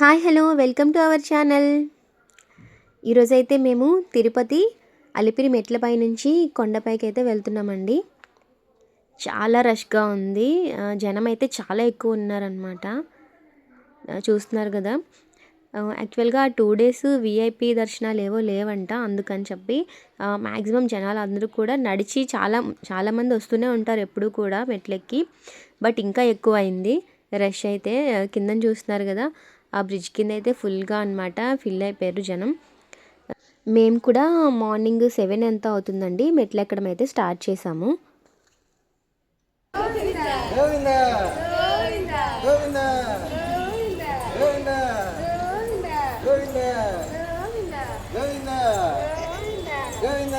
Hi hello welcome to our channel. ఈరోజైతే మేము తిరుపతి అలిపిరి మెట్లపై నుంచి కొండపైకి అయితే వెళ్తున్నామండి. చాలా రష్గా ఉంది. జనం అయితే చాలా ఎక్కువ ఉన్నారనమాట చూస్తున్నారు కదా. యాక్చువల్గా టూ డేస్ విఐపి దర్శనాలు ఏవో లేవంట అందుకని చెప్పి మ్యాక్సిమం జనాలు అందరూ కూడా నడిచి చాలా చాలామంది వస్తూనే ఉంటారు ఎప్పుడూ కూడా మెట్లెక్కి. బట్ ఇంకా ఎక్కువ అయింది రష్ అయితే కిందని చూస్తున్నారు కదా. ఆ బ్రిడ్జ్ కింద అయితే ఫుల్గా అనమాట ఫిల్ అయిపోయారు జనం మేము కూడా మార్నింగ్ సెవెన్ ఎంత అవుతుందండి మెట్లు ఎక్కడం అయితే స్టార్ట్ చేసాము గోవింద గోవింద గోవింద గోవింద గోవింద గోవింద గోవింద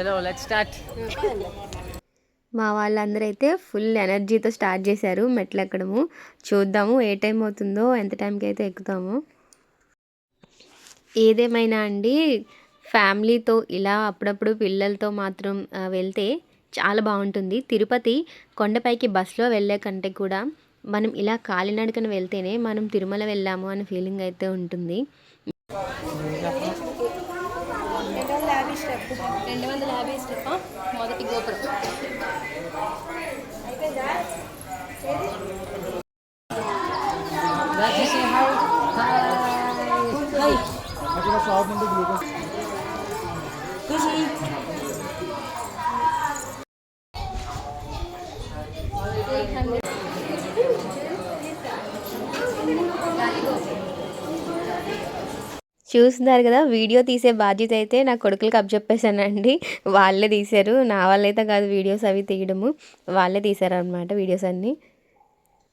చలో లెట్ స్టార్ట్ మా వాళ్ళందరూ అయితే ఫుల్ ఎనర్జీతో స్టార్ట్ చేశారు మెట్లు ఎక్కడము. చూద్దాము ఏ టైం అవుతుందో ఎంత టైంకి అయితే ఎక్కుతాము. ఏదేమైనా అండి ఫ్యామిలీతో ఇలా అప్పుడప్పుడు పిల్లలతో మాత్రం వెళ్తే చాలా బాగుంటుంది. తిరుపతి కొండపైకి బస్సులో వెళ్ళే కంటే కూడా మనం ఇలా కాలినడకన వెళ్తేనే మనం తిరుమల వెళ్ళాము అనే ఫీలింగ్ అయితే ఉంటుంది. రెండు వందల యాభై స్టెప్ మొదటి గోపురం షాప్ చూస్తున్నారు కదా వీడియో తీసే బాధ్యత అయితే నా కొడుకులకి అప్పచెప్పేశానండి. వాళ్ళే తీశారు. నా వాళ్ళైతే కాదు వీడియోస్ అవి తీయడము. వాళ్ళే తీశారు వీడియోస్ అన్నీ.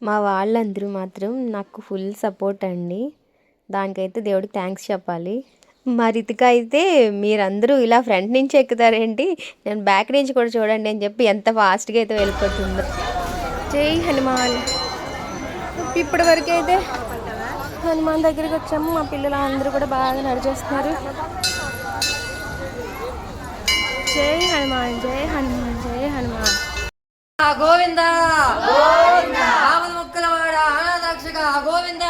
మా వాళ్ళందరూ మాత్రం నాకు ఫుల్ సపోర్ట్ అండి. దానికైతే దేవుడికి థ్యాంక్స్ చెప్పాలి. మా రితిక అయితే మీరందరూ ఇలా ఫ్రంట్ నుంచి ఎక్కుతారేంటి? నేను బ్యాక్ నుంచి కూడా చూడండి అని చెప్పి ఎంత ఫాస్ట్గా అయితే వెళ్ళిపోతుందో. జై హనుమాన్. ఇప్పటి వరకు అయితే హనుమాన్ దగ్గరికి వచ్చాము. మా పిల్లలు అందరూ కూడా బాగా నడిచేస్తున్నారు. జై హనుమాన్ జై హనుమాన్ జై హనుమాన్. గోవింద గోవింద. ఆపద ముక్కలవాడ అనాథాక్షక గోవింద.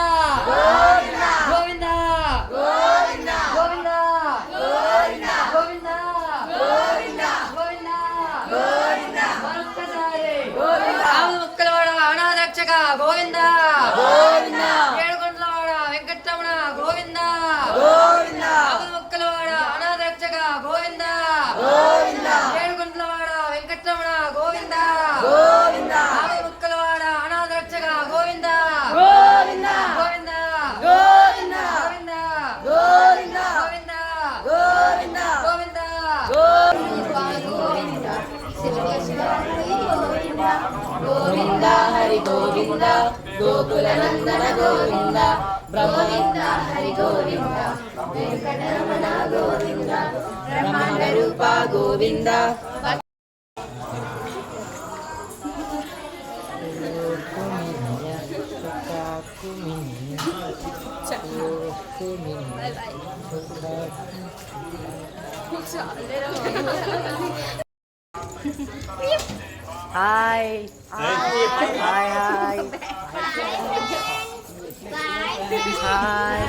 ಗೋಕುಲನಂದನ ಗೋವಿಂದ ಬ್ರಹ್ಮವಿಂದ ಹರಿ ಗೋವಿಂದ ವೆಂಕಟರಮಣ ಗೋವಿಂದ ಬ್ರಹ್ಮಾಂಡ ರೂಪ Govinda Hi. Hi. Hi. Hi. Hi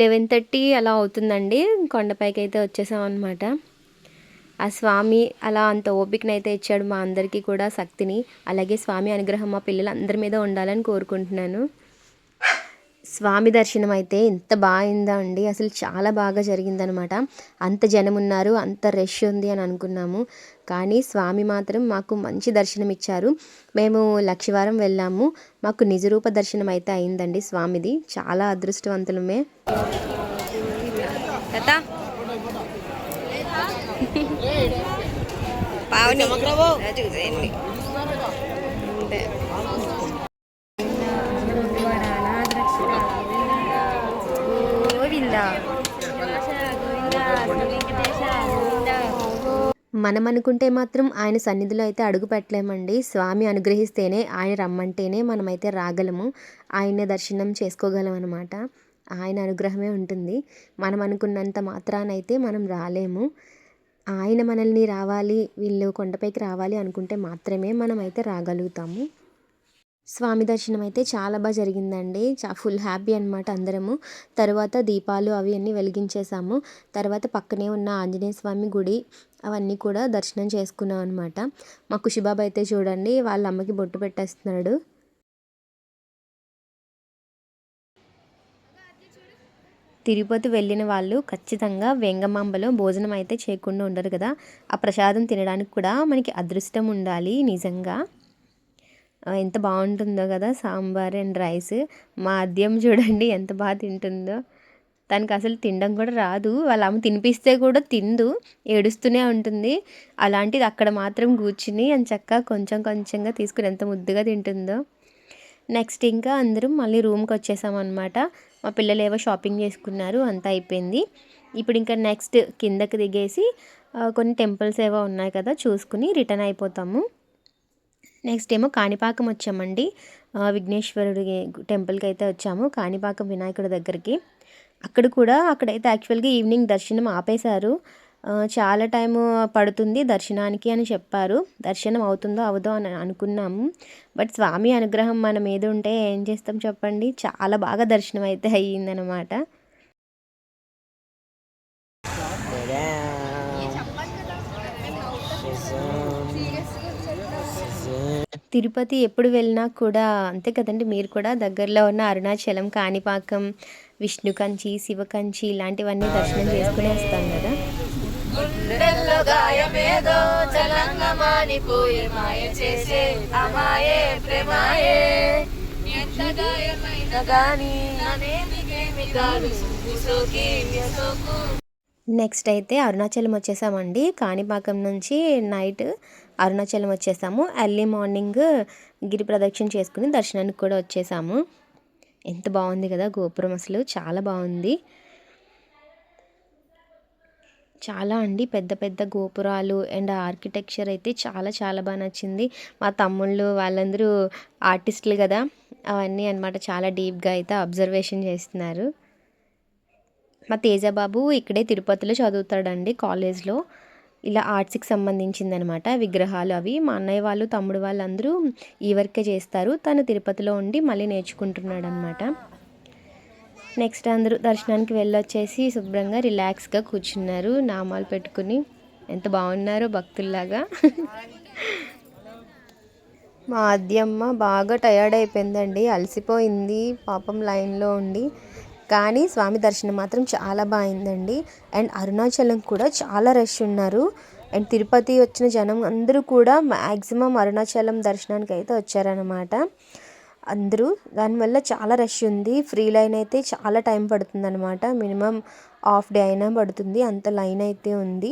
eleven thirty అలా అవుతుందండి. కొండపైకి అయితే వచ్చేసాం అనమాట ఆ స్వామి అలా అంత ఓపికనైతే ఇచ్చాడు మా అందరికీ కూడా శక్తిని. అలాగే స్వామి అనుగ్రహం మా పిల్లలందరి మీద ఉండాలని కోరుకుంటున్నాను. స్వామి దర్శనం అయితే ఎంత బాగుందా అండి అసలు చాలా బాగా జరిగిందనమాట. అంత జనం ఉన్నారు అంత రష్ ఉంది అని అనుకున్నాము. కానీ స్వామి మాత్రం మాకు మంచి దర్శనం ఇచ్చారు మేము లక్షవారం వెళ్ళాము. మాకు నిజరూప దర్శనం అయితే అయిందండి స్వామిది. చాలా అదృష్టవంతులమే. పావుని. మనమనుకుంటే మనం అనుకుంటే మాత్రం ఆయన సన్నిధిలో అయితే అడుగు పెట్టలేమండి. స్వామి అనుగ్రహిస్తేనే ఆయన రమ్మంటేనే మనమైతే రాగలము. ఆయన దర్శనం చేసుకోగలం అనమాట ఆయన అనుగ్రహమే ఉంటుంది. మనం అనుకున్నంత మాత్రానైతే మనం రాలేము. ఆయన మనల్ని రావాలి వీళ్ళు కొండపైకి రావాలి అనుకుంటే మాత్రమే మనం అయితే రాగలుగుతాము. స్వామి దర్శనం అయితే చాలా బాగా జరిగిందండి. చా ఫుల్ హ్యాపీ అనమాట అందరము. తర్వాత దీపాలు అవి అన్నీ వెలిగించేసాము. తర్వాత పక్కనే ఉన్న ఆంజనేయ స్వామి గుడి అవన్నీ కూడా దర్శనం చేసుకున్నాం అనమాట మా కుషిబాబు అయితే చూడండి వాళ్ళ అమ్మకి బొట్టు పెట్టేస్తున్నాడు. తిరుపతి వెళ్ళిన వాళ్ళు ఖచ్చితంగా వెంగమాంబలో భోజనం అయితే చేయకుండా ఉండరు కదా. ఆ ప్రసాదం తినడానికి కూడా మనకి అదృష్టం ఉండాలి నిజంగా. ఎంత బాగుంటుందో కదా సాంబార్ అండ్ రైస్. మా అద్యం చూడండి ఎంత బాగా తింటుందో. తనకు అసలు తినడం కూడా రాదు. వాళ్ళ అమ్మ తినిపిస్తే కూడా తిందు. ఏడుస్తూనే ఉంటుంది. అలాంటిది అక్కడ మాత్రం కూర్చుని అని చక్క కొంచెం కొంచెంగా తీసుకుని ఎంత ముద్దుగా తింటుందో. నెక్స్ట్ ఇంకా అందరం మళ్ళీ రూమ్కి వచ్చేసామన్నమాట మా పిల్లలు ఏవో షాపింగ్ చేసుకున్నారు. అంతా అయిపోయింది. ఇప్పుడు ఇంకా నెక్స్ట్ కిందకి దిగేసి కొన్ని టెంపుల్స్ ఏవో ఉన్నాయి కదా చూసుకుని రిటర్న్ అయిపోతాము. నెక్స్ట్ ఏమో కాణిపాకం వచ్చామండి. విఘ్నేశ్వరుడి టెంపుల్కి అయితే వచ్చాము కాణిపాకం వినాయకుడి దగ్గరికి. అక్కడ కూడా అక్కడైతే యాక్చువల్గా ఈవినింగ్ దర్శనం ఆపేశారు. చాలా టైం పడుతుంది దర్శనానికి అని చెప్పారు. దర్శనం అవుతుందో అవదో అని అనుకున్నాము. బట్ స్వామి అనుగ్రహం మన మీద ఉంటే ఏం చేస్తాం చెప్పండి? చాలా బాగా దర్శనం అయితే అయ్యిందనమాట తిరుపతి ఎప్పుడు వెళ్ళినా కూడా అంతే కదండి మీరు కూడా దగ్గరలో ఉన్న అరుణాచలం కాణిపాకం విష్ణు కంచి శివ కంచి ఇలాంటివన్నీ దర్శనం చేసుకుని వస్తాం కదా. నెక్స్ట్ అయితే అరుణాచలం వచ్చేసామండి. కాణిపాకం నుంచి నైట్ అరుణాచలం వచ్చేసాము. ఎర్లీ మార్నింగ్ గిరి ప్రదక్షిణ చేసుకుని దర్శనానికి కూడా వచ్చేసాము. ఎంత బాగుంది కదా గోపురం అసలు. చాలా బాగుంది. చాలా అండి పెద్ద పెద్ద గోపురాలు అండ్ ఆర్కిటెక్చర్ అయితే చాలా చాలా బాగా నచ్చింది. మా తమ్ముళ్ళు వాళ్ళందరూ ఆర్టిస్టులు కదా. అవన్నీ అన్నమాట చాలా డీప్గా అయితే అబ్జర్వేషన్ చేస్తున్నారు. మా తేజబాబు ఇక్కడే తిరుపతిలో చదువుతాడండి కాలేజ్లో. ఇలా ఆర్ట్స్కి సంబంధించింది అనమాట విగ్రహాలు అవి. మా అన్నయ్య వాళ్ళు తమ్ముడు వాళ్ళందరూ ఈ వర్కే చేస్తారు. తను తిరుపతిలో ఉండి మళ్ళీ నేర్చుకుంటున్నాడు అనమాట నెక్స్ట్ అందరూ దర్శనానికి వెళ్ళొచ్చేసి శుభ్రంగా రిలాక్స్గా కూర్చున్నారు. నామాలు పెట్టుకుని ఎంత బాగున్నారో భక్తుల్లాగా. మా అద్దెమ్మ బాగా టయర్డ్ అయిపోయిందండి. అలసిపోయింది. పాపం లైన్లో ఉండి. కానీ స్వామి దర్శనం మాత్రం చాలా బాగుందండి అండ్ అరుణాచలం కూడా చాలా రష్ ఉన్నారు. అండ్ తిరుపతి వచ్చిన జనం అందరూ కూడా మ్యాక్సిమం అరుణాచలం దర్శనానికి అయితే వచ్చారనమాట అందరూ దానివల్ల చాలా రష్ ఉంది. ఫ్రీ లైన్ అయితే చాలా టైం పడుతుందన్నమాట. మినిమం హాఫ్ డే అయినా పడుతుంది. అంత లైన్ అయితే ఉంది.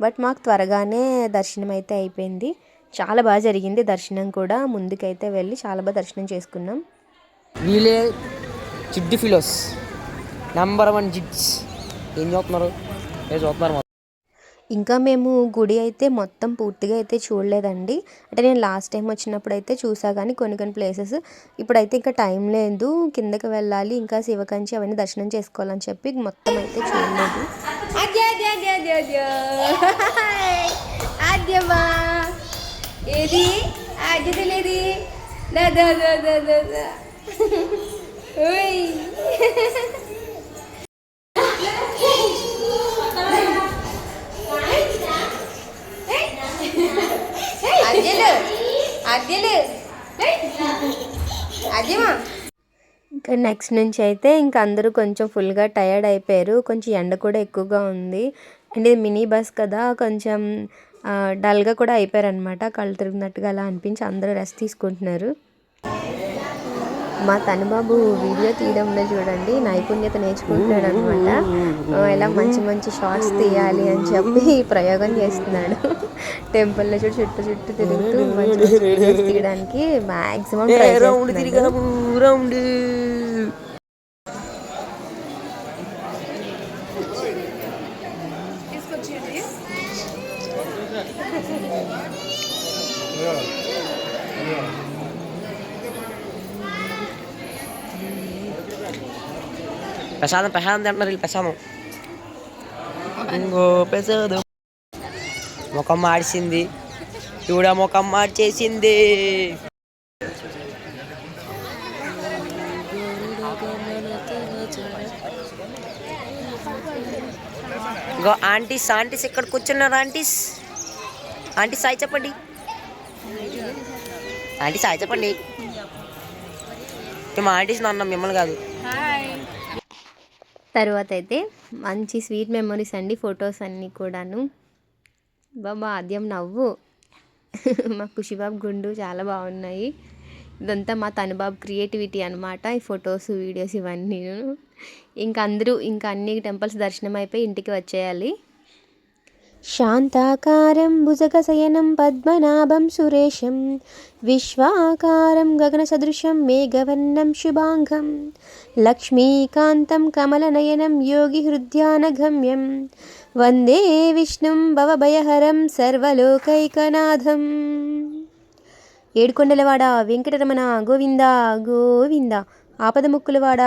బట్ మాకు త్వరగానే దర్శనం అయితే అయిపోయింది. చాలా బాగా జరిగింది దర్శనం కూడా. ముందుకైతే వెళ్ళి చాలా బాగా దర్శనం చేసుకున్నాం. వీలే చిడ్డి ఫిలోస్. నెంబర్ వన్ జిడ్స్ ఏం చూస్తున్నారు? ఏ చూస్తున్నారు. ఇంకా మేము గుడి అయితే మొత్తం పూర్తిగా అయితే చూడలేదండి. అంటే నేను లాస్ట్ టైం వచ్చినప్పుడు అయితే చూసా కానీ కొన్ని కొన్ని ప్లేసెస్ ఇప్పుడైతే ఇంకా టైం లేదు. కిందకి వెళ్ళాలి. ఇంకా శివకంచి అవన్నీ దర్శనం చేసుకోవాలని చెప్పి మొత్తం అయితే చూడలేదు. ఏది? దా దా దా దా దా ఇంకా నెక్స్ట్ నుంచి అయితే ఇంకా అందరూ కొంచెం ఫుల్గా టయర్డ్ అయిపోయారు. కొంచెం ఎండ కూడా ఎక్కువగా ఉంది. అండ్ ఇది మినీ బస్ కదా కొంచెం డల్గా కూడా అయిపోయారు అనమాట కళ్ళు తిరిగినట్టుగా అలా అనిపించి అందరూ రెస్ట్ తీసుకుంటున్నారు. మా తనుబాబు వీడియో తీయడంలో చూడండి నైపుణ్యత నేర్చుకుంటున్నాడు అనమాట ఎలా మంచి మంచి షార్ట్స్ తీయాలి అని చెప్పి ప్రయోగం చేస్తున్నాడు. టెంపుల్లో చూడు చుట్టూ చుట్టూ తిరుగుతూ మంచి మంచి వీడియోస్ తీయడానికి మ్యాక్సిమం ట్రై చేస్తున్నాడు. రౌండ్ ప్రసాదం ప్రసాదం తింటున్నారు వీళ్ళు ప్రసాదం ఇంకో ప్రసాదం ముఖం మాడిసింది చూడ ముఖం మార్చేసింది ఇంకో ఆంటీస్ ఆంటీస్ ఇక్కడ కూర్చున్నారు ఆంటీస్ ఆంటీ సాయి చెప్పండి ఆంటీ సాయి చెప్పండి మేము ఆంటీస్ అన్నాం మిమ్మల్ని కాదు తర్వాత అయితే మంచి స్వీట్ మెమొరీస్ అండి ఫొటోస్ అన్నీ కూడాను. బాబా ఆద్యం నవ్వు. మా ఖుషిబాబు గుండు చాలా బాగున్నాయి. ఇదంతా మా తనుబాబు క్రియేటివిటీ అనమాట ఈ ఫొటోస్ వీడియోస్ ఇవన్నీ ఇంకా అందరూ ఇంకా అన్ని టెంపుల్స్ దర్శనం అయిపోయి ఇంటికి వచ్చేయాలి. శాంతాకారం భుజగశయనం పద్మనాభం సురేశం విశ్వాకారం గగనసదృశం మేఘవర్ణం శుభాంగం లక్ష్మీకాంతం కమలనయనం యోగి హృద్యానగమ్యం వందే విష్ణుం భవభయహరం సర్వలోకైకనాథం. ఏడుకొండలవాడ వెంకటరమణ గోవింద గోవింద. ఆపదముక్కులవాడ